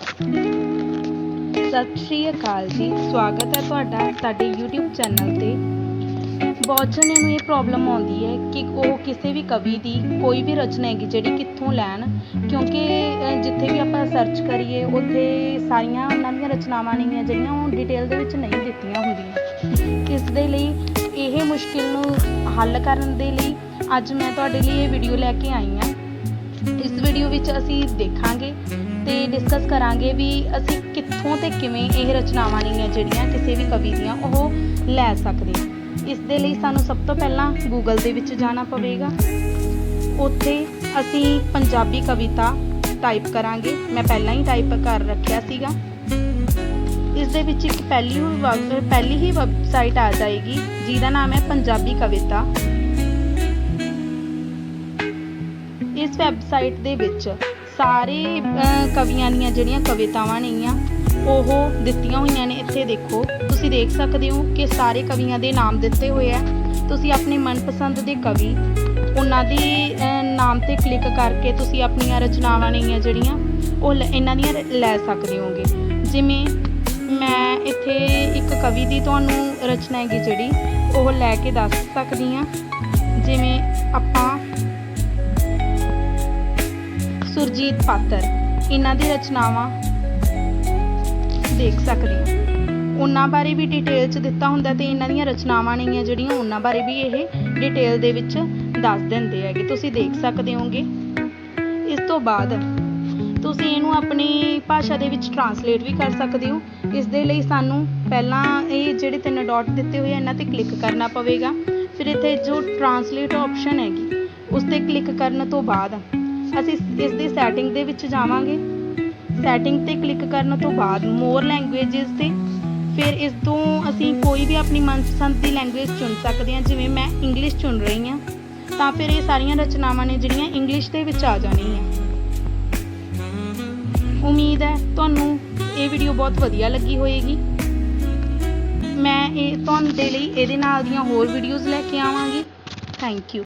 ਸਤਿ ਸ਼੍ਰੀ ਅਕਾਲ ਜੀ। ਸਵਾਗਤ ਹੈ ਤੁਹਾਡਾ ਸਾਡੇ YouTube ਚੈਨਲ ਤੇ। ਬਹੁਤ ਜਣਿਆਂ ਨੂੰ ਇਹ ਪ੍ਰੋਬਲਮ ਆਉਂਦੀ ਹੈ ਕਿ ਉਹ ਕਿਸੇ ਵੀ ਕਵੀ ਦੀ ਕੋਈ ਵੀ ਰਚਨਾ ਹੈਗੀ, ਜਿਹੜੀ ਕਿੱਥੋਂ ਲੈਣ, ਕਿਉਂਕਿ ਜਿੱਥੇ ਵੀ ਆਪਾਂ ਸਰਚ ਕਰੀਏ, ਉੱਥੇ ਸਾਰੀਆਂ ਉਹਨਾਂ ਦੀਆਂ ਰਚਨਾਵਾਂ ਨਹੀਂ ਜਿਹੜੀਆਂ ਉਹ ਡਿਟੇਲ ਦੇ ਵਿੱਚ ਨਹੀਂ ਦਿੱਤੀਆਂ ਹੁੰਦੀਆਂ। ਇਸ ਦੇ ਲਈ ਇਹ ਮੁਸ਼ਕਿਲ ਨੂੰ ਹੱਲ ਕਰਨ ਦੇ ਲਈ ਅੱਜ ਮੈਂ ਤੁਹਾਡੇ ਲਈ ਇਹ ਵੀਡੀਓ ਲੈ ਕੇ ਆਈ ਹਾਂ। ਇਸ ਵੀਡੀਓ ਵਿੱਚ ਅਸੀਂ ਦੇਖਾਂਗੇ ਤੇ ਡਿਸਕਸ ਕਰਾਂਗੇ ਵੀ ਅਸੀਂ ਕਿੱਥੋਂ ਤੇ ਕਿਵੇਂ ਇਹ ਰਚਨਾਵਾਂ ਨੇਗੀਆਂ ਜਿਹੜੀਆਂ ਕਿਸੇ ਵੀ ਕਵੀ ਦੀਆਂ ਉਹ ਲੈ ਸਕਦੇ ਇਸ ਦੇ ਲਈ ਸਾਨੂੰ ਸਭ ਤੋਂ ਪਹਿਲਾਂ ਗੂਗਲ ਦੇ ਵਿੱਚ ਜਾਣਾ ਪਵੇਗਾ। ਉੱਥੇ ਅਸੀਂ ਪੰਜਾਬੀ ਕਵਿਤਾ ਟਾਈਪ ਕਰਾਂਗੇ। ਮੈਂ ਪਹਿਲਾਂ ਹੀ ਟਾਈਪ ਕਰ ਰੱਖਿਆ ਸੀਗਾ। ਇਸ ਦੇ ਵਿੱਚ ਇੱਕ ਪਹਿਲੀ ਹੀ ਪਹਿਲੀ ਹੀ ਵੈਬਸਾਈਟ ਆ ਜਾਏਗੀ, ਜਿਹਦਾ ਨਾਮ ਹੈ ਪੰਜਾਬੀ ਕਵਿਤਾ। ਇਸ ਵੈਬਸਾਈਟ ਦੇ ਵਿੱਚ ਸਾਰੇ ਕਵੀਆਂ ਦੀਆਂ ਜਿਹੜੀਆਂ ਕਵਿਤਾਵਾਂ ਨੇਗੀਆਂ, ਉਹ ਦਿੱਤੀਆਂ ਹੋਈਆਂ ਨੇ। ਇੱਥੇ ਦੇਖੋ, ਤੁਸੀਂ ਦੇਖ ਸਕਦੇ ਹੋ ਕਿ ਸਾਰੇ ਕਵੀਆਂ ਦੇ ਨਾਮ ਦਿੱਤੇ ਹੋਏ ਆ। ਤੁਸੀਂ ਆਪਣੇ ਮਨਪਸੰਦ ਦੇ ਕਵੀ, ਉਹਨਾਂ ਦੇ ਨਾਮ ਤੇ ਕਲਿੱਕ ਕਰਕੇ ਤੁਸੀਂ ਆਪਣੀਆਂ ਰਚਨਾਵਾਂ ਨੇਗੀਆਂ ਜਿਹੜੀਆਂ, ਉਹ ਲ- ਇਹਨਾਂ ਦੀਆਂ ਲੈ ਸਕਦੇ ਹੋਗੇ ਜਿਵੇਂ ਮੈਂ ਇੱਥੇ ਇੱਕ ਕਵੀ ਦੀ ਤੁਹਾਨੂੰ ਰਚਨਾ ਹੈਗੀ ਜਿਹੜੀ, ਉਹ ਲੈ ਕੇ ਦੱਸ ਸਕਦੀ ਹਾਂ। ਜਿਵੇਂ ਆਪਾਂ ਸੁਰਜੀਤ ਪਾਤਰ। ਇਹਨਾਂ ਦੀ ਰਚਨਾਵਾਂ ਦੇਖ ਸਕਦੇ ਹੋ। ਉਹਨਾਂ ਬਾਰੇ ਵੀ ਡਿਟੇਲ ਚ ਦਿੱਤਾ ਹੁੰਦਾ ਤੇ ਇਹਨਾਂ ਦੀਆਂ ਰਚਨਾਵਾਂ ਨੇਗੀਆਂ ਜਿਹੜੀਆਂ, ਉਹਨਾਂ ਬਾਰੇ ਵੀ ਇਹ ਡਿਟੇਲ ਦੇ ਵਿੱਚ ਦੱਸ ਦਿੰਦੇ ਹੈਗੇ। ਤੁਸੀਂ ਦੇਖ ਸਕਦੇ ਹੋਗੇ। ਇਸ ਤੋਂ ਬਾਅਦ ਤੁਸੀਂ ਇਹਨੂੰ ਆਪਣੀ ਭਾਸ਼ਾ ਦੇ ਵਿੱਚ ਟਰਾਂਸਲੇਟ ਵੀ ਕਰ ਸਕਦੇ ਹੋ। ਇਸ ਦੇ ਲਈ ਸਾਨੂੰ ਪਹਿਲਾਂ ਇਹ ਜਿਹੜੇ ਤਿੰਨ ਡਾਟ ਦਿੱਤੇ ਹੋਏ ਇਹਨਾਂ ਤੇ ਕਲਿੱਕ ਕਰਨਾ ਪਵੇਗਾ। ਫਿਰ ਇੱਥੇ ਜੋ ਟਰਾਂਸਲੇਟ ਆਪਸ਼ਨ ਹੈਗੀ, ਉਸ ਤੇ ਕਲਿੱਕ ਕਰਨ ਤੋਂ ਬਾਅਦ ਅਸੀਂ ਇਸ ਦੀ ਸੈਟਿੰਗ ਦੇ ਵਿੱਚ ਜਾਵਾਂਗੇ। ਸੈਟਿੰਗ ਤੇ ਕਲਿੱਕ ਕਰਨ ਤੋਂ ਬਾਅਦ ਮੋਰ ਲੈਂਗੁਏजेस ਤੇ। ਫਿਰ ਇਸ ਤੋਂ ਅਸੀਂ ਕੋਈ ਵੀ ਆਪਣੀ ਮਨਪਸੰਦ ਦੀ ਲੈਂਗੁਏਜ ਚੁਣ ਸਕਦੇ ਹਾਂ, ਜਿਵੇਂ ਮੈਂ ਇੰਗਲਿਸ਼ ਚੁਣ ਰਹੀ ਹਾਂ। ਤਾਂ ਫਿਰ ਇਹ ਸਾਰੀਆਂ ਰਚਨਾਵਾਂ ਨੇ ਜਿਹੜੀਆਂ ਇੰਗਲਿਸ਼ ਦੇ ਵਿੱਚ ਆ ਜਾਣੀਆਂ। ਉਮੀਦ ਹੈ ਤੁਹਾਨੂੰ ਇਹ ਵੀਡੀਓ ਬਹੁਤ ਵਧੀਆ ਲੱਗੀ ਹੋਏਗੀ। ਮੈਂ ਇਹ ਤੁਹਾਡੇ ਲਈ ਇਹਦੇ ਨਾਲ ਦੀਆਂ ਹੋਰ ਵੀਡੀਓਜ਼ ਲੈ ਕੇ ਆਵਾਂਗੀ। Thank you